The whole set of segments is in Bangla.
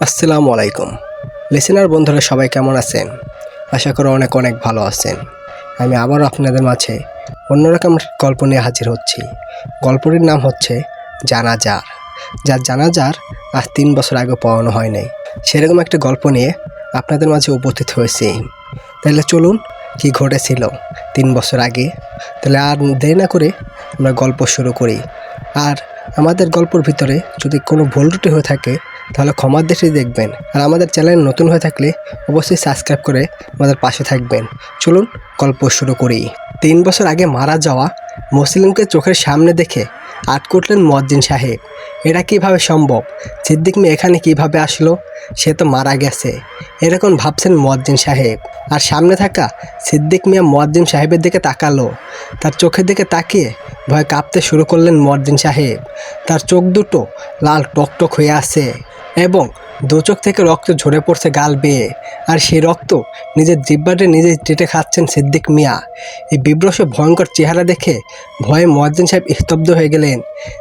আসসালামু আলাইকুম। লিসেনার বন্ধুরা, সবাই কেমন আছেন? আশা করি অনেক অনেক ভালো আছেন। আমি আবারও আপনাদের মাঝে অন্যরকম গল্প নিয়ে হাজির হচ্ছি। গল্পটির নাম হচ্ছে জানাজার। যার জানাজার আজ তিন বছর আগে পড়ানো হয় নাই সেরকম একটা গল্প নিয়ে আপনাদের মাঝে উপস্থিত হয়েছি। তাহলে চলুন, কি ঘটেছিল তিন বছর আগে? তাহলে আর দেরি না করে আমরা গল্প শুরু করি। আর আমাদের গল্পের ভিতরে যদি কোনো ভুল ত্রুটি হয়ে থাকে তাহলে ক্ষমার দেশে দেখবেন। আর আমাদের চ্যানেল নতুন হয়ে থাকলে অবশ্যই সাবস্ক্রাইব করে আমাদের পাশে থাকবেন। চলুন গল্প শুরু করি। তিন বছর আগে মারা যাওয়া মুসলিমকে চোখের সামনে দেখে আটকে উঠলেন মজ্জিন সাহেব, এটা কীভাবে সম্ভব? সিদ্দিক মেয়ে এখানে কীভাবে আসলো? সে তো মারা গেছে। এরকম ভাবছেন মজ্জিন সাহেব। আর সামনে থাকা সিদ্দিক মিয়া মজ্জিন সাহেবের দিকে তাকালো। তার চোখের দিকে তাকিয়ে ভয় কাঁপতে শুরু করলেন মজ্জিন সাহেব। তার চোখ দুটো লাল টকটক হয়ে আছে। এবং দু চোখ থেকে রক্ত ঝরে পড়ছে গাল বেয়ে। আর সেই রক্ত নিজের জিব্বাটে নিজে চেটে খাচ্ছেন সিদ্দিক মিয়া। এই বিব্রস ভয়ঙ্কর চেহারা দেখে ভয়ে মজ্জিন সাহেব স্তব্ধ হয়ে গেলেন।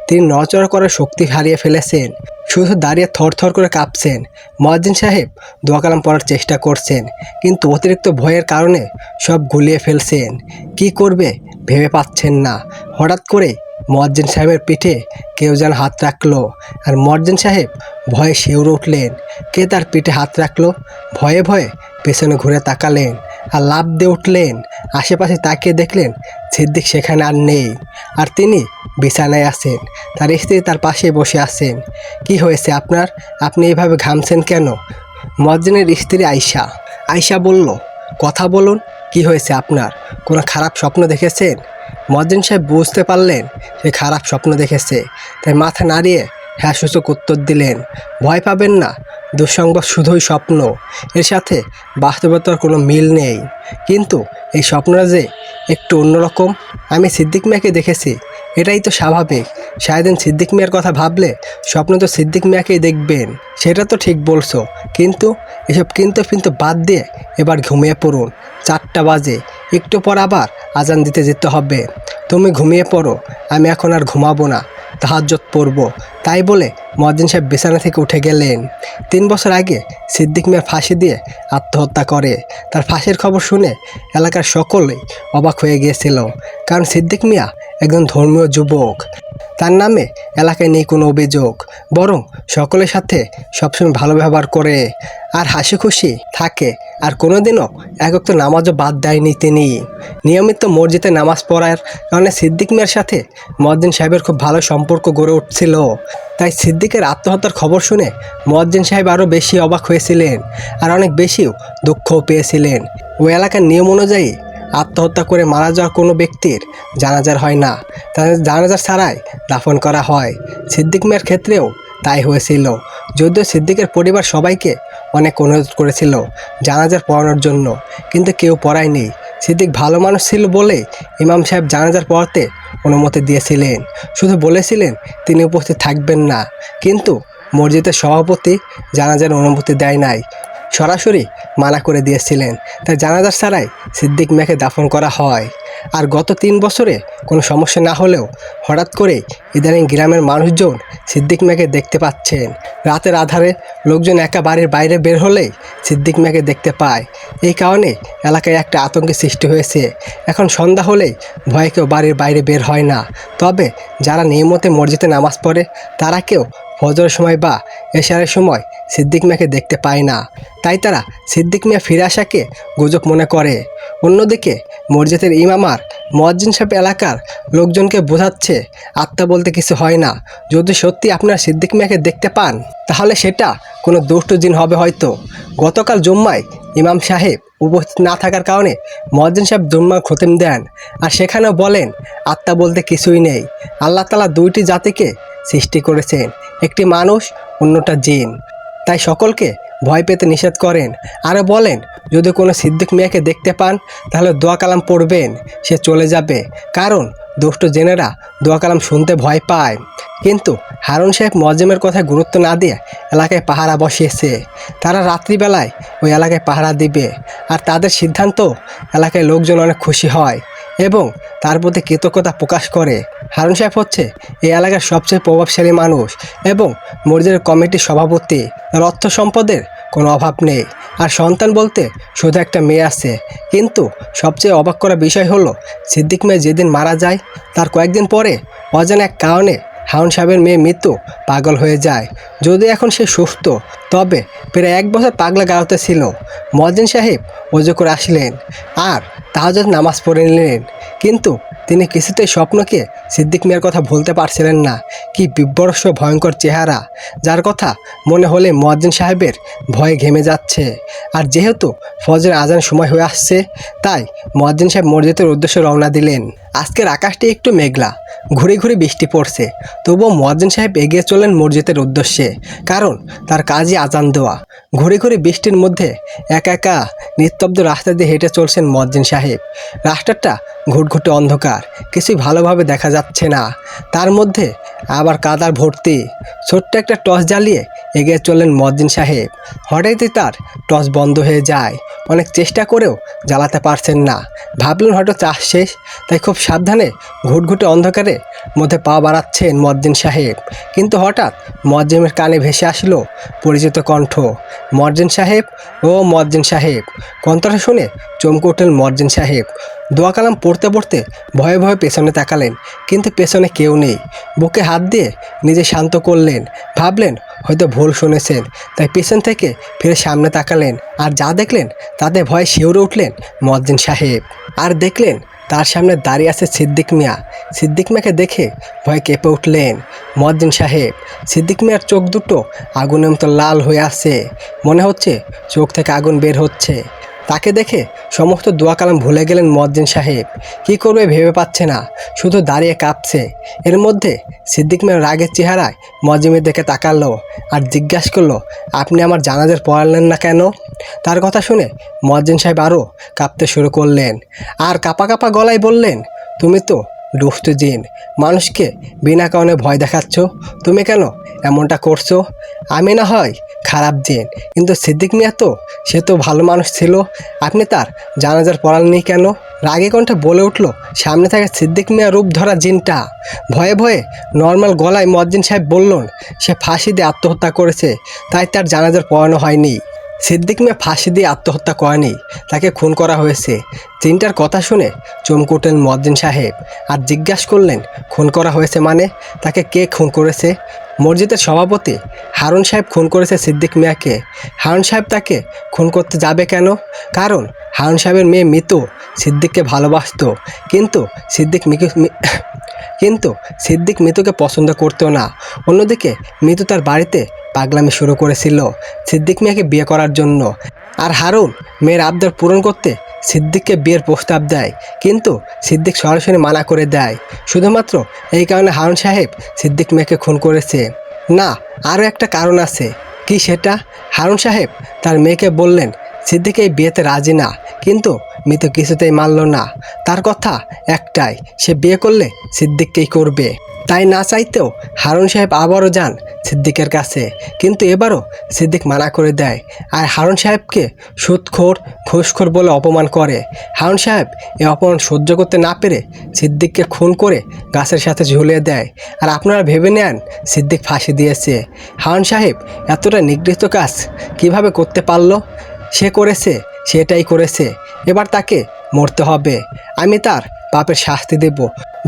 তিনি নড়চড়া করার শক্তি হারিয়ে ফেলেছেন। শুধু দাঁড়িয়ে থরথর করে কাঁপছেন। মজ্জিন সাহেব দোয়া কালাম পড়ার চেষ্টা করছেন, কিন্তু অতিরিক্ত ভয়ের কারণে সব গুলিয়ে ফেলছেন। কি করবে ভেবে পাচ্ছেন না। হঠাৎ করে মজ্জিন সাহেবের পিঠে কেউ যেন হাত রাখল আর মজ্জিন সাহেব ভয়ে শিউরে উঠলেন। কে তার পিঠে হাত রাখল? ভয়ে ভয়ে পেছনে ঘুরে তাকালেন আর লাভ দিয়ে উঠলেন। আশেপাশে তাকিয়ে দেখলেন সিদ্দিক সেখানে আর নেই। আর তিনি বিছানায় আছেন। তার স্ত্রী তার পাশে বসে আছেন। কি হয়েছে আপনার? আপনি এভাবে ঘামছেন কেন? মজ্জিনের স্ত্রী আয়শা। আয়শা বলল, কথা বলুন, কি হয়েছে আপনার? কোনো খারাপ স্বপ্ন দেখেছেন? মজ্জিন সাহেব বুঝতে পারলেন সে খারাপ স্বপ্ন দেখেছে। তাই মাথা নাড়িয়ে হ্যাঁ সূচক উত্তর দিলেন, ভয় পাবেন না, দুঃসংবাদ শুধুই স্বপ্ন। এর সাথে বাস্তবতার কোনো মিল নেই। কিন্তু এই স্বপ্নটা যে একটু অন্যরকম, আমি সিদ্দিক মিয়াকে দেখেছি এটাই তো স্বাভাবিক। সারাদিন সিদ্দিক মিয়ার কথা ভাবলে স্বপ্ন তো সিদ্দিক মিয়াকেই দেখবেন। সেটা তো ঠিক বলছো। কিন্তু এসব কিন্তু কিন্তু বাদ দিয়ে এবার ঘুমিয়ে পড়ুন। চারটা বাজে। একটু পর আবার আজান দিতে যেতে হবে। তুমি ঘুমিয়ে পড়ো। আমি এখন আর ঘুমাবো না। তাহাজ্জত পড়ব। তাই বলে মদিন সাহেব বিছানা থেকে উঠে গেলেন। তিন বছর আগে সিদ্দিক মিয়া ফাঁসি দিয়ে আত্মহত্যা করে। তার ফাঁসির খবর শুনে এলাকার সকলেই অবাক হয়ে গিয়েছিল। কারণ সিদ্দিক মিয়া একজন ধর্মীয় যুবক। তার নামে এলাকায় নেই কোনো অভিযোগ, বরং সকলের সাথে সবসময় ভালো ব্যবহার করে। আর হাসি খুশি থাকে, আর কোনোদিনও একক তো নামাজও বাদ দেয়নি তিনি। নিয়মিত মসজিদে নামাজ পড়ার কারণে সিদ্দিক মিয়ার সাথে মদ্দিন সাহেবের খুব ভালো সম্পর্ক গড়ে উঠছিল। তাই সিদ্দিকের আত্মহত্যার খবর শুনে মজ্জিন সাহেব আরও বেশি অবাক হয়েছিলেন, আর অনেক বেশিও দুঃখও পেয়েছিলেন। ওই এলাকার নিয়ম অনুযায়ী আত্মহত্যা করে মারা যাওয়া কোনো ব্যক্তির জানাজার হয় না। জানাজার ছাড়াই দাফন করা হয়। সিদ্দিক মিয়ার ক্ষেত্রেও তাই হয়েছিল। যদিও সিদ্দিকের পরিবার সবাইকে অনেক অনুরোধ করেছিল জানাজার পড়ানোর জন্য, কিন্তু কেউ পড়ায়নি। সিদ্দিক ভালো মানুষ ছিল বলে ইমাম সাহেব জানাজার পড়াতে অনুমতি দিয়েছিলেন। শুধু বলেছিলেন, তিনি উপস্থিত থাকবেন না। কিন্তু মসজিদের সভাপতি জানাজার অনুমতি দেয় নাই। সরাসরি মানা করে দিয়েছিলেন। তাই জানাজার ছাড়াই সিদ্দিক মিয়াকে দাফন করা হয়। আর গত তিন বছরে কোনো সমস্যা না হলেও হঠাৎ করে ইদানিং গ্রামের মানুষজন সিদ্দিক মিয়াকে দেখতে পাচ্ছেন। রাতের আধারে লোকজন একা বাড়ির বাইরে বের হলেই সিদ্দিক মিয়াকে দেখতে পায়। এই কারণে এলাকায় একটা আতঙ্কের সৃষ্টি হয়েছে। এখন সন্ধ্যা হলেই ভয়ে কেউ বাড়ির বাইরে বের হয় না। তবে যারা নিয়মিত মসজিদে নামাজ পড়ে, তারা কেউ ফজরের সময় বা এশারের সময় সিদ্দিক মিয়াকে দেখতে পায় না। তাই তারা সিদ্দিক মিয়া ফিরে আসাকে গুজব মনে করে। অন্যদিকে মসজিদের ইমামার মজ্জিন সাহেব এলাকার লোকজনকে বোঝাচ্ছে, আত্মা বলতে কিছু হয় না। যদি সত্যি আপনার সিদ্দিক মিয়াকে দেখতে পান, তাহলে সেটা কোনো দুষ্ট জিন হবে হয়তো। গতকাল জুম্মায় ইমাম সাহেব উপস্থিত না থাকার কারণে মজ্জিন সাহেব জুম্মার খতিম দেন। আর সেখানেও বলেন, আত্মা বলতে কিছুই নেই। আল্লাহ তালা দুইটি জাতিকে সৃষ্টি করেছেন। একটি মানুষ, অন্যটা জিন। তাই সকলকে ভয় পেতে নিষেধ করেন। আরও বলেন, যদি কোনো সিদ্দিক মিয়াকে দেখতে পান, তাহলে দোয়া কালাম পড়বেন, সে চলে যাবে। কারণ দুষ্ট জেনেরা দোয়া কালাম শুনতে ভয় পায়। কিন্তু হারুন সাহেব মজমের কথায় গুরুত্ব না দিয়ে এলাকায় পাহারা বসিয়েছে। তারা রাত্রিবেলায় ওই এলাকায় পাহারা দিবে। আর তাদের সিদ্ধান্ত, এলাকায় লোকজন অনেক খুশি হয়। এবং তার প্রতি কৃতজ্ঞতা প্রকাশ করে। হারুন সাহেব হচ্ছে এই এলাকার সবচেয়ে প্রভাবশালী মানুষ এবং মসজিদের কমিটির সভাপতি। অর্থ সম্পদের কোনো অভাব নেই। আর সন্তান বলতে শুধু একটা মেয়ে আছে। কিন্তু সবচেয়ে অবাক করা বিষয় হলো, সিদ্দিক মেয়ে যেদিন মারা যায়, তার কয়েকদিন পরে অজানা এক কারণে হাউন সাহেবের মেয়ে মৃত্যু পাগল হয়ে যায়। যদি এখন সে সুস্থ, তবে প্রায় এক বছর পাগলা গাওতে ছিল। মজিন সাহেব অজু করে আসলেন। আর তাহাজত নামাজ পড়ে নিলেন। কিন্তু তিনি কিছুতেই স্বপ্নকে সিদ্দিক মিয়ার কথা ভুলতে পারছিলেন না। কি বিবর্ষ ভয়ঙ্কর চেহারা। যার কথা মনে হলে মজ্জিন সাহেবের ভয়ে ঘেমে যাচ্ছে। আর যেহেতু ফজর আজান সময় হয়ে আসছে, তাই মজ্জিন সাহেব মসজিদের উদ্দেশ্যে রওনা দিলেন। আজকের আকাশটি একটু মেঘলা, ঘুরে ঘুরে বৃষ্টি পড়ছে। তবুও মজ্জিন সাহেব এগিয়ে চলেন মসজিদের উদ্দেশ্যে, কারণ তার কাজই আজান দেওয়া। ঘুরে ঘুরে বৃষ্টির মধ্যে একা একা নিস্তব্ধ রাস্তা দিয়ে হেঁটে চলছেন মজ্জিন সাহেব। রাস্তাটা ঘুটঘুটে অন্ধকার, কিছুই ভালোভাবে দেখা যাচ্ছে না। তার মধ্যে আবার কাদার ভর্তি। ছোট্ট একটা টর্চ জ্বালিয়ে এগিয়ে চললেন মজ্জিন সাহেব। হঠাৎই তার টর্চ বন্ধ হয়ে যায়। অনেক চেষ্টা করেও জ্বালাতে পারছেন না। ভাবলেন হয়তো চাষ শেষ, তাই খুব সাবধানে ঘুটঘুটে অন্ধকারে মধ্যে পা বাড়াচ্ছেন মজ্জিন সাহেব। কিন্তু হঠাৎ মজ্জিমের কানে ভেসে আসলো পরিচিত কণ্ঠ। মর্জিন সাহেব, ও মজ্জিন সাহেব, কণ্ঠটা শুনে চমকে উঠলেন মর্জিন সাহেব দোয়া কালাম পড়তে পড়তে ভয়ে ভয়ে পেছনে তাকালেন, কিন্তু পেছনে কেউ নেই। বুকে হাত দিয়ে নিজে শান্ত করলেন, ভাবলেন হয়তো ভুল শুনেছেন, তাই পেছন থেকে ফিরে সামনে তাকালেন আর যা দেখলেন তাতে ভয়ে শিউরে উঠলেন মজ্জিন সাহেব। আর দেখলেন তার সামনে দাঁড়িয়ে আছে সিদ্দিক মিয়া। সিদ্দিক মিয়াকে দেখে ভয় কেঁপে উঠলেন মজ্জিন সাহেব। সিদ্দিক মিয়ার চোখ দুটো আগুনের মতো লাল হয়ে আছে। মনে হচ্ছে চোখ থেকে আগুন বের হচ্ছে। তাকে দেখে সমস্ত দোয়া কালাম ভুলে গেলেন মজ্জিন সাহেব। কি করবে ভেবে পাচ্ছে না, শুধু দাঁড়িয়ে কাঁপছে। এর মধ্যে সিদ্দিক মেয়ের রাগের চেহারায় মজিমের দেখে তাকালো আর জিজ্ঞাসা করল, আপনি আমার জানাজের পড়ালেন না কেন? তার কথা শুনে মজ্জিন সাহেব আরও কাঁপতে শুরু করলেন। আর কাপা কাপা গলায় বললেন, তুমি তো দুষ্ট জিন, মানুষকে বিনা কারণে ভয় দেখাচ্ছ? তুমি কেন এমনটা করছ? আমি না হয় খারাপ জিন, কিন্তু সিদ্দিক মিয়া তো, সে তো ভালো মানুষ ছিল। আপনি তার জানাজার পড়াননি কেন? রাগে কণ্ঠে বলে উঠল, সামনে থাকা সিদ্দিক মিয়া রূপ ধরা জিনটা। ভয়ে ভয়ে নর্মাল গলায় মজ্জিন সাহেব বললেন, সে ফাঁসি দিয়ে আত্মহত্যা করেছে, তাই তার জানাজার পড়ানো হয়নি। সিদ্দিক মিয়া ফাঁসি দিয়ে আত্মহত্যা করেনি, তাকে খুন করা হয়েছে। চিন্তার কথা শুনে চমকে উঠলেন মদ্দিন সাহেব আর জিজ্ঞাসা করলেন, খুন করা হয়েছে মানে? তাকে কে খুন করেছে? মসজিদের সভাপতি হারুন সাহেব খুন করেছে সিদ্দিক মিয়াকে। হারুন সাহেব তাকে খুন করতে যাবে কেন? কারণ হারুন সাহেবের মেয়ে মিতু সিদ্দিককে ভালোবাসতো, কিন্তু সিদ্দিক মিকে কিন্তু সিদ্দিক মিতুকে পছন্দ করতো না। অন্যদিকে মিতু তার বাড়িতে পাগলামি শুরু করেছিল সিদ্দিক মিয়াকে বিয়ে করার জন্য। আর হারুন মেয়ের আবদার পূরণ করতে সিদ্দিককে বিয়ের প্রস্তাব দেয়, কিন্তু সিদ্দিক সরাসরি মানা করে দেয়। শুধুমাত্র এই কারণে হারুন সাহেব সিদ্দিক মেয়েকে খুন করেছে। না, আরও একটা কারণ আছে। কি সেটা? হারুন সাহেব তার মেয়েকে বললেন, সিদ্দিক এই বিয়েতে রাজি না। কিন্তু মিতু কিছুতেই মানল না। তার কথা একটাই, সে বিয়ে করলে সিদ্দিককেই করবে। তাই না চাইতেও হারুন সাহেব আবারও যান সিদ্দিকের কাছে। কিন্তু এবারও সিদ্দিক মানা করে দেয় আর হারুন সাহেবকে সুদখোর ঘুষখোর বলে অপমান করে। হারুন সাহেব এ অপমান সহ্য করতে না পেরে সিদ্দিককে খুন করে গাছের সাথে ঝুলিয়ে দেয়। আর আপনারা ভেবে নেন সিদ্দিক ফাঁসি দিয়েছে। হারুন সাহেব এতটা নিগৃহীত কাজ কীভাবে করতে পারল? সে করেছে সেটাই করেছে। এবার তাকে মরতে হবে। আমি তার পাপের শাস্তি দেব।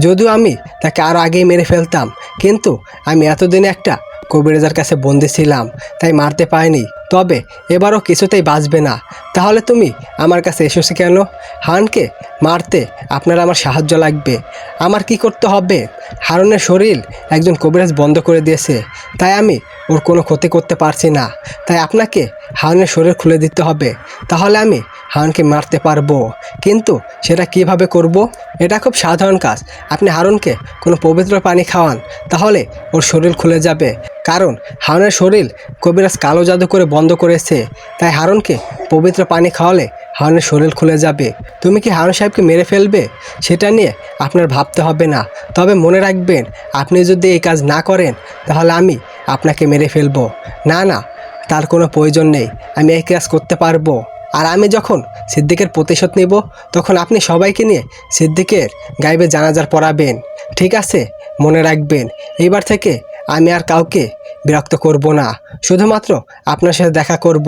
যদিও আমি তাকে আরও আগেই মেরে ফেলতাম, কিন্তু আমি এতদিনে একটা কবিরাজার কাছে বন্দি ছিলাম, তাই মারতে পাইনি তবে এবারও কিছুতেই বাঁচবে না। তাহলে তুমি আমার কাছে এসেছ কেন? হানকে মারতে আপনার আমার সাহায্য লাগবে। আমার কি করতে হবে? হারুনের শরীর একজন কবিরাজ বন্ধ করে দিয়েছে। তাই আমি ওর কোনো ক্ষতি করতে পারছি না। তাই আপনাকে হারুনের শরীর খুলে দিতে হবে। তাহলে আমি হারুনকে মারতে পারব। কিন্তু সেটা কীভাবে করব? এটা খুব সাধারণ কাজ। আপনি হারুনকে কোনো পবিত্র পানি খাওয়ান, তাহলে ওর শরীর খুলে যাবে। কারণ হারুনের শরীর কবিরাজ কালো জাদু করে বন্ধ করেছে। তাই হারুনকে পবিত্র পানি খাওয়ালে হারুনের শরীর খুলে যাবে। তুমি কি হারুন সাহেবকে মেরে ফেলবে? সেটা নিয়ে আপনার ভাবতে হবে না। তবে মনে রাখবেন, আপনি যদি এই কাজ না করেন, তাহলে আমি আপনাকে মেরে ফেলব। না না, তার কোনো প্রয়োজন নেই। আমি এই কাজ করতে পারব। আর আমি যখন সিদ্দিকের প্রতিশোধ নেব, তখন আপনি সবাইকে নিয়ে সিদ্দিকের গাইবে জানাজার পড়াবেন ঠিক আছে? মনে রাখবেন। এইবার থেকে আমি আর কাউকে বিরক্ত করব না। শুধুমাত্র আপনার সাথে দেখা করব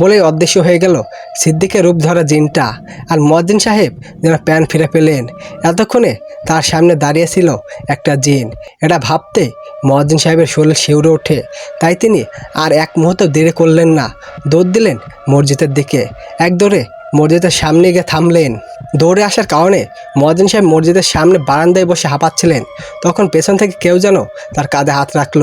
বলেই অদৃশ্য হয়ে গেল সিদ্দিকের রূপ ধরা জিনটা। আর মদ্দিন সাহেব যেন প্যান ফিরে পেলেন। এতক্ষণে তার সামনে দাঁড়িয়েছিল একটা জিন। এটা ভাবতে মহাজিন সাহেবের শরীর শিউরে ওঠে। তাই তিনি আর এক মুহূর্ত দেরি করলেন না। দৌড় দিলেন মসজিদের দিকে। এক দৌড়ে মসজিদের সামনে গিয়ে থামলেন। দৌড়ে আসার কারণে মহাজিন সাহেব মসজিদের সামনে বারান্দায় বসে হাঁপাচ্ছিলেন। তখন পেছন থেকে কেউ যেন তার কাঁধে হাত রাখল।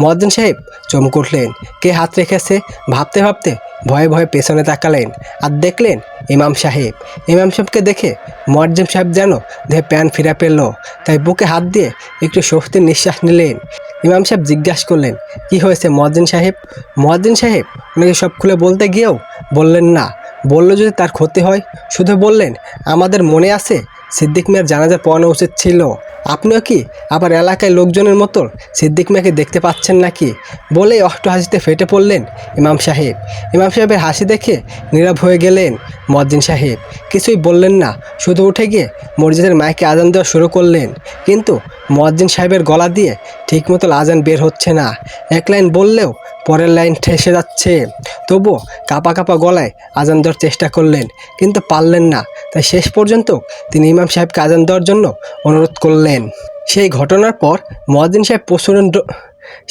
মহাজিন সাহেব চমক উঠলেন। কে হাত রেখেছে? ভাবতে ভাবতে ভয়ে ভয়ে পেছনে তাকালেন আর দেখলেন ইমাম সাহেব। ইমাম সাহেবকে দেখে মজ্জিম সাহেব যেন দেহে প্যান ফিরে পেল। তাই বুকে হাত দিয়ে একটু স্বস্তির নিঃশ্বাস নিলেন। ইমাম সাহেব জিজ্ঞাসা করলেন, কি হয়েছে মহাজিন সাহেব? মহাজিন সাহেব ওনাকে সব খুলে বলতে গিয়েও বললেন, না বলল যদি তার ক্ষতি হয় শুধু বললেন আমাদের মনে আছে সিদ্দিক মিয়ার জানাজা পড়ানো উচিত ছিল। আপনিও কি আবার এলাকায় লোকজনের মতো সিদ্দিক মিয়াকে দেখতে পাচ্ছেন নাকি? বলেই অষ্ট হাসিতে ফেটে পড়লেন ইমাম সাহেব। ইমাম সাহেবের হাসি দেখে নীরব হয়ে গেলেন মজ্জিন সাহেব। কিছুই বললেন না, শুধু উঠে গিয়ে মসজিদের মাইকে আজান দেওয়া শুরু করলেন। কিন্তু মজ্জিন সাহেবের গলা দিয়ে ঠিকমতো আজান বের হচ্ছে না। এক লাইন বললেও পরের লাইন ঠেসে যাচ্ছে। তবুও কাপা কাপা গলায় আজান দেওয়ার চেষ্টা করলেন, কিন্তু পারলেন না। তাই শেষ পর্যন্ত তিনি ইমাম সাহেবকে আজান দেওয়ার জন্য অনুরোধ করলেন। সেই ঘটনার পর মহাদিন সাহেব প্রচণ্ড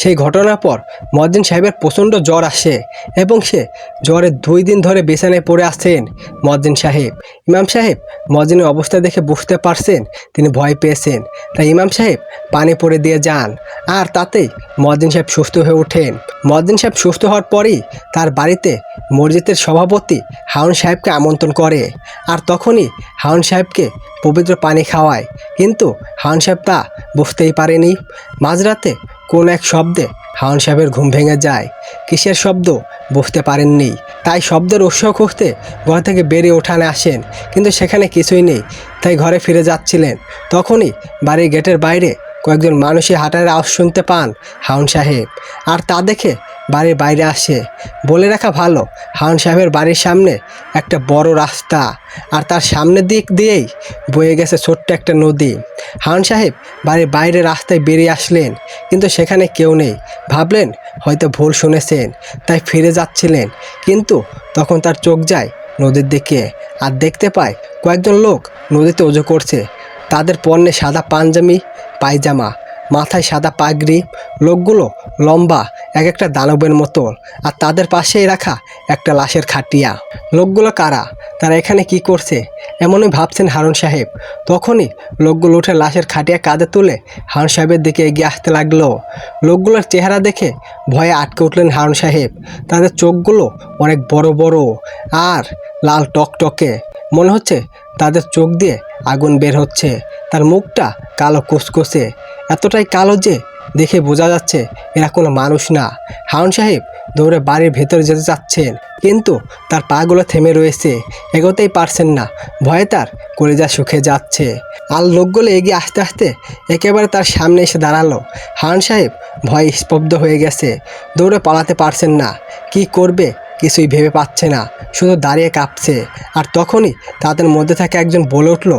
সেই ঘটনার পর মহাদিন সাহেবের প্রচণ্ড জ্বর আসে এবং সে জ্বরে দুই দিন ধরে বিছানায় পড়ে আছেন মহাদিন সাহেব। ইমাম সাহেব মহাজিনের অবস্থা দেখে বুঝতে পারছেন তিনি ভয় পেয়েছেন। তাই ইমাম সাহেব পানি পড়ে দিয়ে যান আর তাতেই মহাদিন সাহেব সুস্থ হয়ে ওঠেন। মহাদিন সাহেব সুস্থ হওয়ার পরেই তার বাড়িতে মসজিদের সভাপতি হাউন সাহেবকে আমন্ত্রণ করে। আর তখনই হাউন সাহেবকে পবিত্র পানি খাওয়ায়। কিন্তু হাউন সাহেব তা বুঝতেই পারেনি। মাঝরাতে কোন এক শব্দে হাউন সাহেবের ঘুম ভেঙে যায়। কিসের শব্দ বুঝতে পারেননি। তাই শব্দের উৎস খুঁজতে ঘর থেকে বেরিয়ে ওঠানে আসেন। কিন্তু সেখানে কিছুই নেই। তাই ঘরে ফিরে যাচ্ছিলেন। তখনই বাড়ির গেটের বাইরে কয়েকজন মানুষই হাঁটার আওয়াজ শুনতে পান হাউন সাহেব। আর তা দেখে বাড়ির বাইরে আসে। বলে রাখা ভালো হাউন সাহেবের বাড়ির সামনে একটা বড় রাস্তা আর তার সামনের দিক দিয়েই বয়ে গেছে ছোট্ট একটা নদী। হাউন সাহেব বাড়ির বাইরে রাস্তায় বেরিয়ে আসলেন, কিন্তু সেখানে কেউ নেই। ভাবলেন হয়তো ভুল শুনেছেন, তাই ফিরে যাচ্ছিলেন, কিন্তু তখন তার চোখ যায় নদীর দিকে আর দেখতে পায় কয়েকজন লোক নদীতে ওজো করছে। তাদের পণ্যে সাদা পাঞ্জামি পায়জামা মাথায় সাদা পাগড়ি লোকগুলো লম্বা, এক একটা দানবের মতো, আর তাদের পাশেই রাখা একটা লাশের খাটিয়া। লোকগুলো কারা? তারা এখানে কি করছে? এমনই ভাবছেন হারুন সাহেব। তখনই লোকগুলো উঠে লাশের খাটিয়া কাঁধে তুলে হারুন সাহেবের দিকে এগিয়ে আসতে লাগল। লোকগুলোর চেহারা দেখে ভয়ে আটকে উঠলেন হারুন সাহেব। তাদের চোখগুলো অনেক বড় বড়, আর লাল টকটকে। মনে হচ্ছে তাদের চোখ দিয়ে আগুন বের হচ্ছে। তার মুখটা কালো কুসকুসে। এতটাই কালো যে দেখে বোঝা যাচ্ছে এরা কোনো মানুষ না। হাউন সাহেব দৌড়ে বাড়ির ভেতরে যেতে চাচ্ছেন, কিন্তু তার পাগুলো থেমে রয়েছে। এগোতেই পারছেন না। ভয়ে তার কলিজা শুকে যাচ্ছে। আর লোকগুলো এগিয়ে আস্তে আস্তে একেবারে তার সামনে এসে দাঁড়াল। হাউন সাহেব ভয়ে স্তব্ধ হয়ে গেছে। দৌড়ে পালাতে পারছেন না। কি করবে কিছুই ভেবে পাচ্ছে না, শুধু দাঁড়িয়ে কাঁপছে। আর তখনই তাদের মধ্যে থেকে একজন বলে উঠল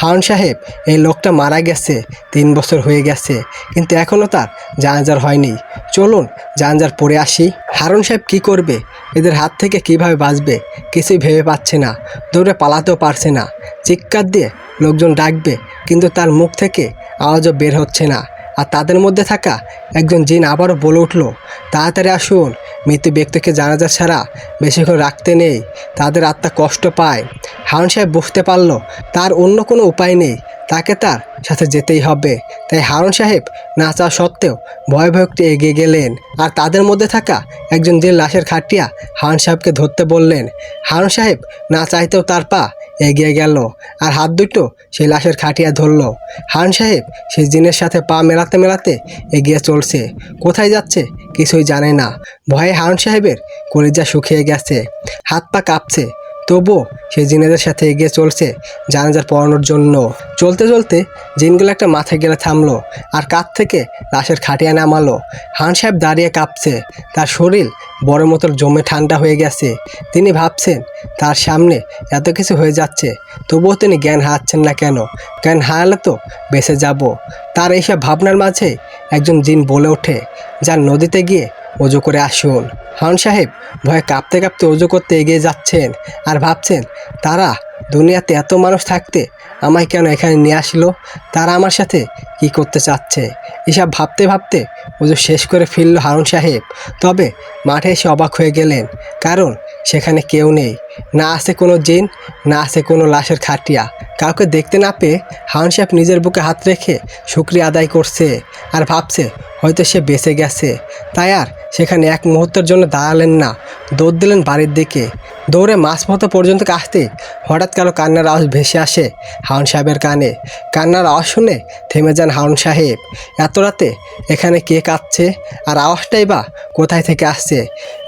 হাউন সাহেব, এই লোকটা মারা গেছে, তিন বছর হয়ে গেছে, কিন্তু এখনও তার জানাজার হয়নি। চলুন জানাজার পরে আসি। হারুন সাহেব কি করবে? এদের হাত থেকে কীভাবে বাঁচবে? কিছুই ভেবে পাচ্ছে না, দৌড়ে পালাতেও পারছে না। চিৎকার দিয়ে লোকজন ডাকবে, কিন্তু তার মুখ থেকে আওয়াজও বের হচ্ছে না। আর তাদের মধ্যে থাকা একজন জিন আবারও বলে উঠল, তাড়াতাড়ি আসুন মৃত্যু ব্যক্তিকে জানাজা ছাড়া বেশিক্ষণ রাখতে নেই, তাদের আত্মা কষ্ট পায়। হারুন সাহেব বুঝতে পারল, তার অন্য কোনো উপায় নেই, তাকে তার সাথে যেতেই হবে। তাই হারুন সাহেব না চাওয়া সত্ত্বেও ভয় ভয় একটু এগিয়ে গেলেন। আর তাদের মধ্যে থাকা একজন যে লাশের খাটিয়া হারুন সাহেবকে ধরতে বললেন। হারুন সাহেব না চাইতেও তার পা এগিয়ে গেল আর হাত দুটো সেই লাশের খাটিয়া ধরল। হান সাহেব সেই জিনের সাথে পা মেলাতে মেলাতে এগিয়ে চলছে। কোথায় যাচ্ছে কিছুই জানে না। ভয়ে হারুন সাহেবের কলিজা শুকিয়ে গেছে। হাত পা কাঁপছে। তবুও সে জিনেদের সাথে এগিয়ে চলছে জানাজার পড়ানোর জন্য। চলতে চলতে জিনগুলো একটা মাথায় গেলে থামলো আর কাত থেকে লাশের খাটিয়া নামালো হান সাহেব দাঁড়িয়ে কাঁপছে। তার শরীর বড় মতো জমে ঠান্ডা হয়ে গেছে। তিনি ভাবছেন, তার সামনে এত কিছু হয়ে যাচ্ছে, তবুও তিনি জ্ঞান হারাচ্ছেন না কেন? জ্ঞান হারালে তো বেঁচে যাব। তার এইসব ভাবনার মাঝে একজন জিন বলে ওঠে, যার নদীতে গিয়ে অজু করে আসুন। হান সাহেব ভয়ে কাঁপতে কাঁপতে অজু করতে এগিয়ে যাচ্ছেন আর ভাবছেন, তারা দুনিয়াতে এত মানুষ থাকতে আমায় কেন এখানে নিয়ে আসলো? তারা আমার সাথে কি করতে চাচ্ছে? এসব ভাবতে ভাবতে অজু শেষ করে ফিরল হারুন সাহেব। তবে মাঠে এসে অবাক হয়ে গেলেন। কারণ সেখানে কেউ নেই। না আছে কোনো জিন, না আছে কোনো লাশের খাটিয়া। কাউকে দেখতে না পেয়ে হারুন সাহেব নিজের বুকে হাত রেখে শুক্রিয়া আদায় করছে আর ভাবছে, হয়তো সে বেঁচে গেছে। তাই আর সেখানে এক মুহূর্তের জন্য দাঁড়ালেন না। দৌড় দিলেন বাড়ির দিকে। দৌড়ে মতো পর্যন্ত আসতে হঠাৎ কারও কান্নার আওয়াজ ভেসে আসে হাউন সাহেবের কানে। কান্নার আওয়াজ শুনে থেমে যান হাউন সাহেব। এত রাতে এখানে কে কাঁদছে আর আওয়াজটাই বা কোথায় থেকে আসছে?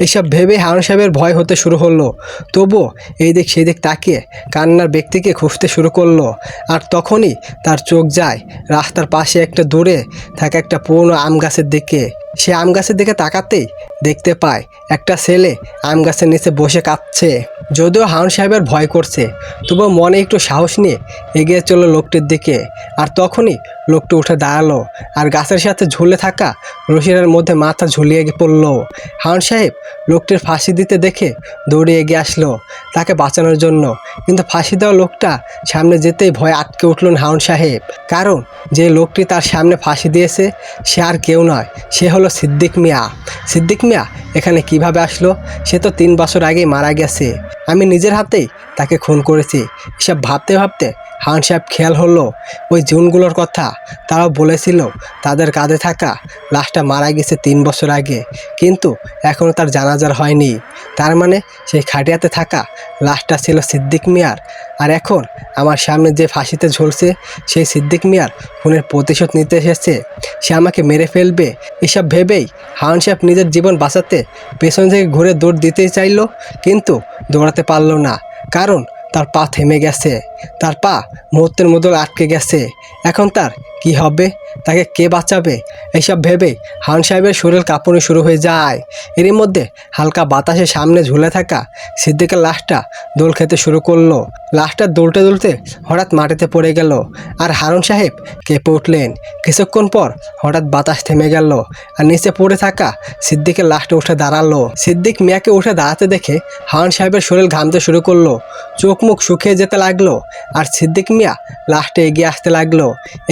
এইসব ভেবে হাউন সাহেবের ভয় হতে শুরু হলো। তবু এই দিক সেই দিক তাকিয়ে কান্নার ব্যক্তিকে খুঁজতে শুরু করল আর তখনই তার চোখ যায় রাস্তার পাশে একটা দূরে থাকা একটা পুরনো আম গাছের দিকে। সে আম গাছের দিকে তাকাতেই দেখতে পায় একটা ছেলে আম গাছের নিচে বসে কাঁদছে। যদিও হাউন সাহেবের ভয় করছে, তবুও মনে একটু সাহস নিয়ে এগিয়ে চলল লোকটির দিকে। আর তখনই লোকটি উঠে দাঁড়াল আর গাছের সাথে ঝুলে থাকা রশিদের মধ্যে মাথা ঝুলিয়ে পড়ল। হাউন সাহেব লোকটির ফাঁসি দিতে দেখে দৌড়ে এগিয়ে আসলো তাকে বাঁচানোর জন্য। কিন্তু ফাঁসি দেওয়া লোকটা সামনে যেতেই ভয় আটকে উঠলেন হাউন সাহেব। কারণ যে লোকটি তার সামনে ফাঁসি দিয়েছে, সে আর কেউ নয়, সে হলো সিদ্দিক মিয়া। সিদ্দিক মিয়া এখানে কীভাবে আসলো? সে তো তিন বছর আগেই মারা গেছে। আমি নিজের হাতেই তাকে খুন করেছি। এসব ভাবতে ভাবতে হান সাহেব খেয়াল হলো, ওই জুনগুলোর কথা। তারাও বলেছিল, তাদের কাঁধে থাকা লাশটা মারা গেছে তিন বছর আগে, কিন্তু এখনও তার জানাজার হয়নি। তার মানে সেই খাটিয়াতে থাকা লাশটা ছিল সিদ্দিক মিয়ার। আর এখন আমার সামনে যে ফাঁসিতে ঝুলছে, সেই সিদ্দিক মিয়ার খুনের প্রতিশোধ নিতে এসেছে। সে আমাকে মেরে ফেলবে, এসব ভেবেই হাওয়ান সাহেব নিজের জীবন বাঁচাতে পেছন থেকে ঘুরে দৌড় দিতেই চাইলো, কিন্তু দৌড়াতে পারল না। কারণ তার পা থেমে গেছে। তার পা মুহূর্তের মতো আটকে গেছে। এখন তার কি হবে? তাকে কে বাঁচাবে? এইসব ভেবে হান সাহেবের শরীর কাঁপুনি শুরু হয়ে যায়। এরই মধ্যে হালকা বাতাসে সামনে ঝুলে থাকা সিদ্দিকের লাশটা দোল খেতে শুরু করল। লাশটা দুলতে দুলতে হঠাৎ মাটিতে পড়ে গেল আর হারুন সাহেব কেঁপে উঠলেন। কিছুক্ষণ পর হঠাৎ বাতাস থেমে গেল আর নিচে পড়ে থাকা সিদ্দিকের লাশটা উঠে দাঁড়াল। সিদ্দিক মিয়াকে উঠে দাঁড়াতে দেখে হারুন সাহেবের শরীর ঘামতে শুরু করল। চোখ মুখ শুকিয়ে যেতে লাগল আর সিদ্দিক মিয়া লাস্টে এগিয়ে আসতে লাগল।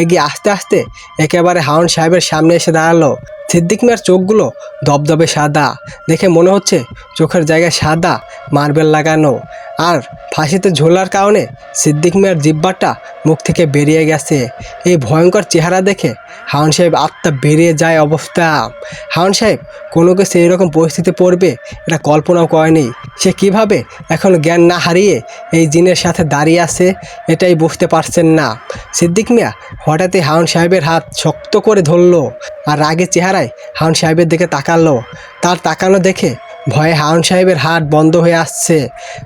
এগিয়ে আস্তে আস্তে একেবারে হাউন সাহেবের সামনে এসে দাঁড়াল। সিদ্দিক মিয়ার চোখগুলো দবদবে সাদা, দেখে মনে হচ্ছে চোখের জায়গায় সাদা মার্বেল লাগানো। আর ফাঁসিতে ঝোলার কারণে সিদ্দিক মিয়ার জিব্বাটা মুখ থেকে বেরিয়ে গেছে। এই ভয়ঙ্কর চেহারা দেখে হাউন সাহেব আত্মা বেরিয়ে যায় অবস্থা। হাউন সাহেব, কোনো কিছু এরকম পরিস্থিতি পড়বে, এটা কল্পনাও করেনি। সে কীভাবে এখন জ্ঞান না হারিয়ে এই জিনের সাথে দাঁড়িয়ে আছে, এটাই বুঝতে পারছেন না। সিদ্দিক মিয়া হঠাৎই হাউন সাহেবের হাত শক্ত করে ধরলো আর রাগে চেহারায় হাউন সাহেবের দিকে তাকালো। তার তাকানো দেখে ভয়ে হাউন সাহেবের হাট বন্ধ হয়ে আসছে।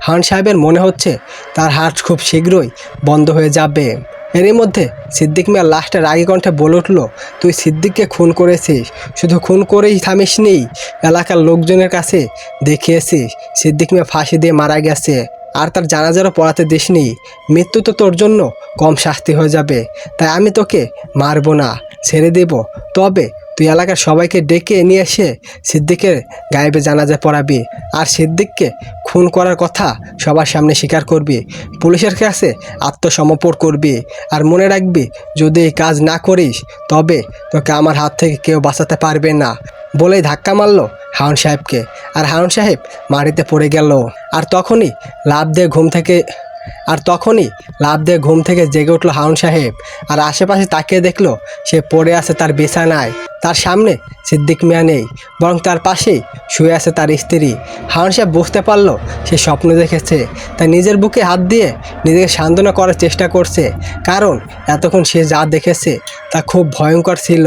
হাউন সাহেবের মনে হচ্ছে তার হাট খুব শীঘ্রই বন্ধ হয়ে যাবে। এরই মধ্যে সিদ্দিক মিয়া লাস্টে রাগী কণ্ঠে বলে উঠল, তুই সিদ্দিককে খুন করেছিস, শুধু খুন করেই থামিস নেই এলাকার লোকজনের কাছে দেখিয়েছিস, সিদ্দিক মিয়া ফাঁসি দিয়ে মারা গেছে। আর তার জানাজারও পড়াতে দিসনি মৃত্যু তো তোর জন্য কম শাস্তি হয়ে যাবে। তাই আমি তোকে মারবো না, ছেড়ে দেব। তবে তুই এলাকার সবাইকে ডেকে নিয়ে এসে সিদ্দিকের গায়েবে জানাজা পড়াবি আর সিদ্দিককে খুন করার কথা সবার সামনে স্বীকার করবি, পুলিশের কাছে আত্মসমর্পণ করবি আর মনে রাখবি, যদি এই কাজ না করিস, তবে তোকে আমার হাত থেকে কেউ বাঁচাতে পারবে না বলেই ধাক্কা মারলো হাউন সাহেবকে। আর হাউন সাহেব মাটিতে পড়ে গেল। আর তখনই লাভ দিয়ে ঘুম থেকে আর তখনই লাভ দিয়ে ঘুম থেকে জেগে উঠল হাউন সাহেব। আর আশেপাশে তাকিয়ে দেখল সে পড়ে আছে তার বিছানায়। তার সামনে সিদ্দিক মিয়া নেই, বরং তার পাশেই শুয়ে আছে তার স্ত্রী। হাউন সাহেব বুঝতে পারল সে স্বপ্ন দেখেছে, তাই নিজের বুকে হাত দিয়ে নিজেকে সান্ত্বনা করার চেষ্টা করছে। কারণ এতক্ষণ সে যা দেখেছে তা খুব ভয়ঙ্কর ছিল।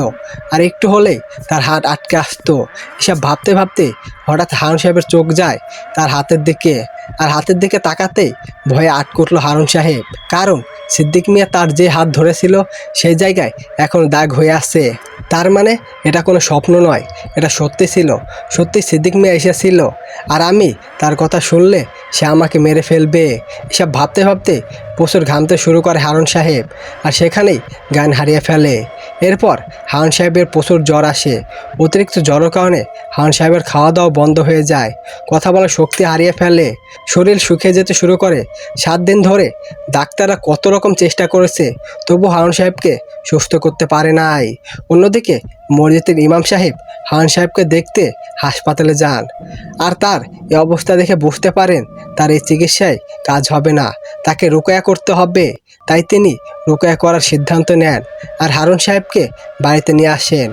আর একটু হলেই তার হাত আটকে আসতো। এসব ভাবতে ভাবতে হঠাৎ হারুন সাহেবের চোখ যায় তার হাতের দিকে। আর হাতের দিকে তাকাতেই ভয়ে আটকে উঠল হারুন সাহেব। কারণ সিদ্দিক মিয়া তার যে হাত ধরেছিল সেই জায়গায় এখন দাগ হয়ে আছে। তার মানে এটা কোনো স্বপ্ন নয়, এটা সত্যি ছিল। সত্যি সিদ্দিক মিয়া এসেছিল। আর আমি তার কথা শুনলে সে আমাকে মেরে ফেলবে। এসব ভাবতে ভাবতে প্রচুর ঘামতে শুরু করে হারুন সাহেব। আর সেখানেই গান হারিয়ে ফেলে। এরপর হান সাহেবের প্রচুর জ্বর আসে। অতিরিক্ত জ্বরের কারণে হান সাহেবের খাওয়া দাওয়া বন্ধ হয়ে যায়। কথা বলার শক্তি হারিয়ে ফেলে। শরীর শুকিয়ে যেতে শুরু করে। সাত দিন ধরে ডাক্তাররা কত রকম চেষ্টা করেছে, তবু হারুন সাহেবকে সুস্থ করতে পারে নাই। অন্যদিকে মসজিদের ইমাম সাহেব হারুন সাহেবকে দেখতে হাসপাতালে যান। আর তার এই অবস্থা দেখে বুঝতে পারেন, তার এই চিকিৎসায় কাজ হবে না। তাকে রোকয়া করতে হবে। তাই তিনি রোকয়া করার সিদ্ধান্ত নেন আর হারুন সাহেবকে বাড়িতে নিয়ে আসেন।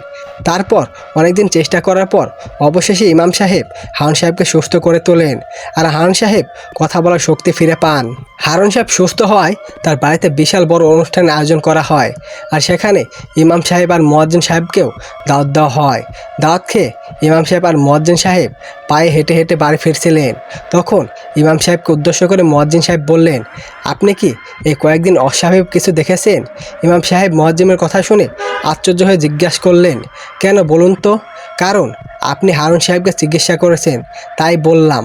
তারপর অনেকদিন চেষ্টা করার পর অবশেষে ইমাম সাহেব হারুন সাহেবকে সুস্থ করে তোলেন আর হারুন সাহেব কথা বলার শক্তি ফিরে পান। হারুন সাহেব সুস্থ হওয়ায় তার বাড়িতে বিশাল বড় অনুষ্ঠানের আয়োজন করা হয় আর সেখানে ইমাম সাহেব আর মজ্জিন সাহেবকেও দাওয়াত দেওয়া হয়। দাওয়াত খেয়ে ইমাম সাহেব আর মজ্জিন সাহেব পায়ে হেঁটে হেঁটে বাড়ি ফিরছিলেন। তখন ইমাম সাহেবকে উদ্দেশ্য করে মজ্জিন সাহেব বললেন, আপনি কি এই কয়েকদিন অস্বাভাবিক কিছু দেখেছেন? ইমাম সাহেব মজ্জিমের কথা শুনে আশ্চর্য হয়ে জিজ্ঞাসা করলেন, কেন বলুন তো? কারণ আপনি হারুন সাহেবকে চিকিৎসা করেছেন, তাই বললাম।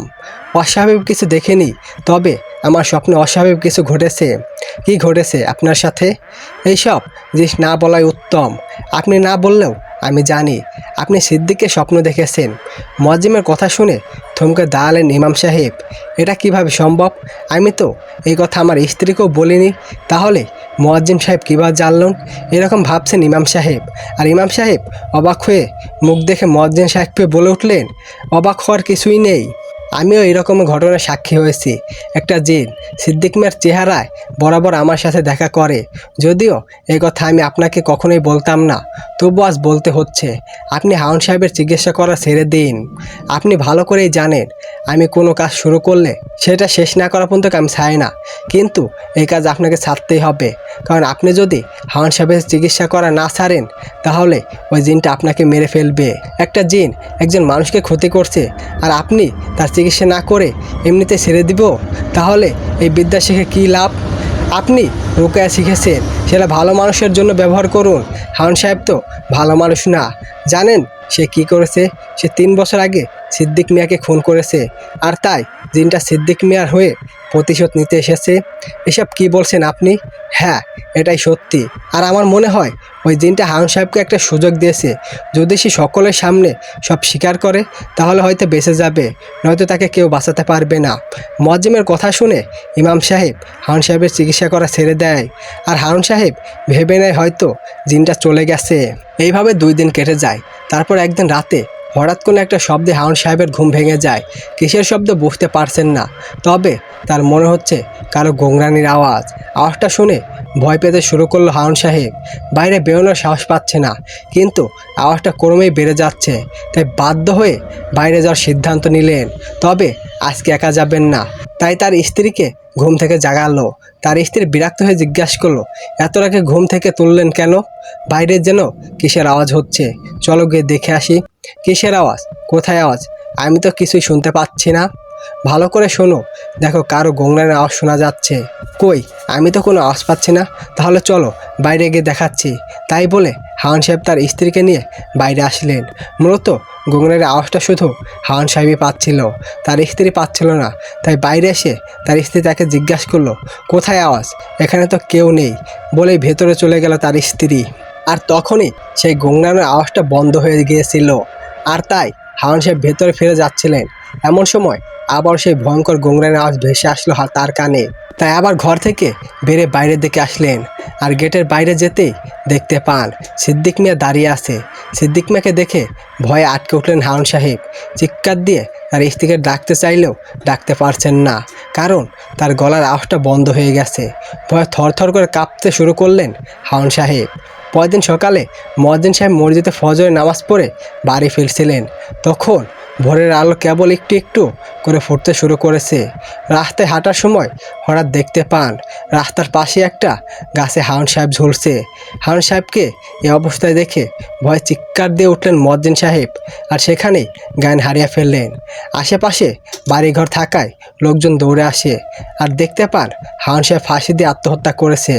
অস্বাভাবিক কিছু দেখেনি, তবে আমার স্বপ্নে অস্বাভাবিক কিছু ঘটেছে। কি ঘটেছে আপনার সাথে? এইসব জিনিস না বলাই উত্তম। আপনি না বললেও আমি জানি আপনি সিদ্দিককে স্বপ্ন দেখেছেন। মজিমের কথা শুনে থমকে দাঁড়ালেন ইমাম সাহেব। এটা কীভাবে সম্ভব? আমি তো এই কথা আমার স্ত্রীকেও বলিনি। তাহলে মোয়াজ্জিম সাহেব কীভাবে জানলেন? এরকম ভাবছেন ইমাম সাহেব। আর ইমাম সাহেব অবাক হয়ে মুখ দেখে মোয়াজ্জিম সাহেবকে বলে উঠলেন, অবাক হওয়ার কিছুই নেই। আমিও এরকম ঘটনার সাক্ষী হয়েছি। একটা জিন, সিদ্দিক মিয়ার চেহারায় বরাবর আমার সাথে দেখা করে। যদিও এই কথা আমি আপনাকে কখনোই বলতাম না, তবু আজ বলতে হচ্ছে, আপনি হাউন সাহেবের চিকিৎসা করা ছেড়ে দিন। আপনি ভালো করেই জানেন, আমি কোনো কাজ শুরু করলে সেটা শেষ না করা পর্যন্ত আমি চাই না। কিন্তু এই কাজ আপনাকে ছাড়তেই হবে, কারণ আপনি যদি হাওয়ান সাহেবের চিকিৎসা করা না ছাড়েন, তাহলে ওই জিনটা আপনাকে মেরে ফেলবে। একটা জিন একজন মানুষকে ক্ষতি করছে, আর আপনি তার চিকিৎসা না করে এমনিতে ছেড়ে দিব, তাহলে এই বিদ্যা শিখে কী লাভ? আপনি রোকেয়া শিখেছেন, সেটা ভালো মানুষের জন্য ব্যবহার করুন। হারুন সাহেব তো ভালো মানুষ না। জানেন সে কি করেছে? সে তিন বছর আগে সিদ্দিক মিয়াকে খুন করেছে। আর তাই জিনটা সিদ্দিক মিয়ার হয়ে প্রতিশোধ নিতে এসেছে। এসব কি বলছেন আপনি? হ্যাঁ এটাই সত্যি। আর আমার মনে হয়, ওই জিনটা হারুন সাহেবকে একটা সুযোগ দিয়েছে। যদি সে সকলের সামনে সব স্বীকার করে, তাহলে হয়তো বেঁচে যাবে। নয়তো তাকে কেউ বাঁচাতে পারবে না। মজ্জিমের কথা শুনে ইমাম সাহেব হারুন সাহেবের চিকিৎসা করা ছেড়ে দেয়। আর হারুন সাহেব ভেবে নেয় হয়তো জিনটা চলে গেছে। এইভাবে দুই দিন কেটে যায়। তারপর একদিন রাতে হঠাৎ কোনো একটা শব্দে হাউন সাহেবের ঘুম ভেঙে যায়। কিসের শব্দ বুঝতে পারছেন না। তবে তার মনে হচ্ছে কারও গোংরানির আওয়াজ। আওয়াজটা শুনে ভয় পেতে শুরু করল হাউন সাহেব। বাইরে বেরোনোর সাহস পাচ্ছে না। কিন্তু আওয়াজটা ক্রমেই বেড়ে যাচ্ছে। তাই বাধ্য হয়ে বাইরে যাওয়ার সিদ্ধান্ত নিলেন। তবে আজকে একা যাবেন না। তাই তার স্ত্রীকে ঘুম থেকে জাগালো। তার স্ত্রী বিরক্ত হয়ে জিজ্ঞাসা করল, এত রাগে ঘুম থেকে তুললেন কেন? বাইরে যেন কিসের আওয়াজ হচ্ছে? চলো গিয়ে দেখে আসি। কিসের আওয়াজ? কোথায় আওয়াজ? আমি তো কিছুই শুনতে পাচ্ছি না। ভালো করে শোনো। দেখো কারও গোংরানের আওয়াজ শোনা যাচ্ছে। কই? আমি তো কোনো আওয়াজ পাচ্ছি না। তাহলে চলো, বাইরে গিয়ে দেখাচ্ছি। তাই বলে হাওয়ান সাহেব তার স্ত্রীকে নিয়ে বাইরে আসলেন। মূলত গোংরানের আওয়াজটা শুধু হাওয়ান সাহেবই পাচ্ছিল। তার স্ত্রী পাচ্ছিল না। তাই বাইরে এসে তার স্ত্রী তাকে জিজ্ঞাসা করল, কোথায় আওয়াজ? এখানে তো কেউ নেই। বলেই ভেতরে চলে গেল তার স্ত্রী। আর তখনই সেই গোংরানের আওয়াজটা বন্ধ হয়ে গিয়েছিল। আর তাই হাওয়ান সাহেব ভেতরে ফিরে যাচ্ছিলেন। এমন সময় আবার সেই ভয়ঙ্কর গোংরানের আওয়াজ ভেসে আসলো তার কানে। তাই আবার ঘর থেকে বেড়ে বাইরের দিকে আসলেন। আর গেটের বাইরে যেতেই দেখতে পান সিদ্দিক মিয়া দাঁড়িয়ে আছে। সিদ্দিক মিয়াকে দেখে ভয়ে আটকে উঠলেন হাউন সাহেব। চিৎকার দিয়ে তার স্ত্রীকে ডাকতে চাইলেও ডাকতে পারছেন না। কারণ তার গলার আওয়াজটা বন্ধ হয়ে গেছে। ভয়ে থরথর করে কাঁপতে শুরু করলেন হাউন সাহেব। পরদিন সকালে মহাদ্দিন সাহেব মসজিদে ফজরের নামাজ পড়ে বাড়ি ফিরছিলেন। তখন ভোরের আলো কেবল একটু একটু করে ফুটতে শুরু করেছে। রাস্তায় হাঁটার সময় হঠাৎ দেখতে পান, রাস্তার পাশে একটা গাছে হাউন সাহেব ঝুলছে। হাউন সাহেবকে এ অবস্থায় দেখে ভয়ে চিৎকার দিয়ে উঠলেন মজ্জিন সাহেব আর সেখানেই জ্ঞান হারিয়ে ফেললেন। আশেপাশে বাড়িঘর থাকায় লোকজন দৌড়ে আসে আর দেখতে পান হাউন সাহেব ফাঁসি দিয়ে আত্মহত্যা করেছে।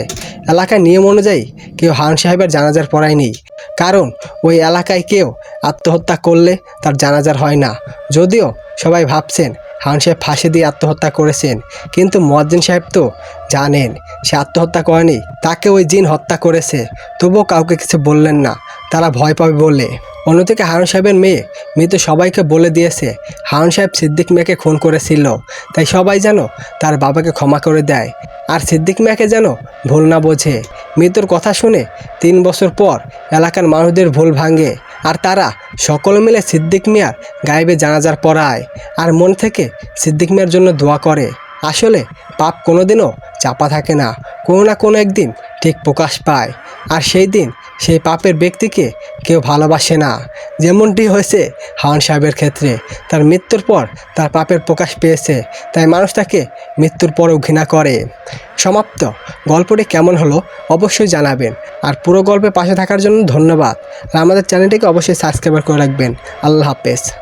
এলাকার নিয়ম অনুযায়ী কেউ হাউন সাহেবের জানাজার পড়ায়নি। কারণ ওই এলাকায় কেউ আত্মহত্যা করলে তার জানাজার হয় না। যদিও সবাই ভাবছেন হাউন সাহেব ফাঁসি দিয়ে আত্মহত্যা করেছেন। কিন্তু মজ্জিন সাহেব তো জানেন, সে আত্মহত্যা করেনি, তাকে ওই জিন হত্যা করেছে। তবুও কাউকে কিছু বললেন না, তারা ভয় পাবে বলে। অন্যদিকে হারুন সাহেবের মেয়ে মৃত সবাইকে বলে দিয়েছে, হারুন সাহেব সিদ্দিক মিয়াকে খুন করেছিল। তাই সবাই যেন তার বাবাকে ক্ষমা করে দেয়। আর সিদ্দিক মিয়াকে যেন ভুল না বোঝে। মৃত্যুর কথা শুনে তিন বছর পর এলাকার মানুষদের ভুল ভাঙে। আর তারা সকল মিলে সিদ্দিক মিয়ার গায়েবে জানাজার পড়ায় আর মন থেকে সিদ্দিক মিয়ার জন্য দোয়া করে। আসলে পাপ কোনোদিনও চাপা থাকে না, কোনো না কোনো একদিন ঠিক প্রকাশ পায়। আর সেই দিন সেই পাপের ব্যক্তিকে কেউ ভালোবাসে না। যেমনটি হয়েছে হাওয়ান সাহেবের ক্ষেত্রে। তার মৃত্যুর পর তার পাপের প্রকাশ পেয়েছে, তাই মানুষ তাকে মৃত্যুর পরেও ঘৃণা করে। সমাপ্ত। গল্পটি কেমন হলো অবশ্যই জানাবেন। আর পুরো গল্পে পাশে থাকার জন্য ধন্যবাদ। আর আমাদের চ্যানেলটিকে অবশ্যই সাবস্ক্রাইব করে রাখবেন। আল্লাহ হাফেজ।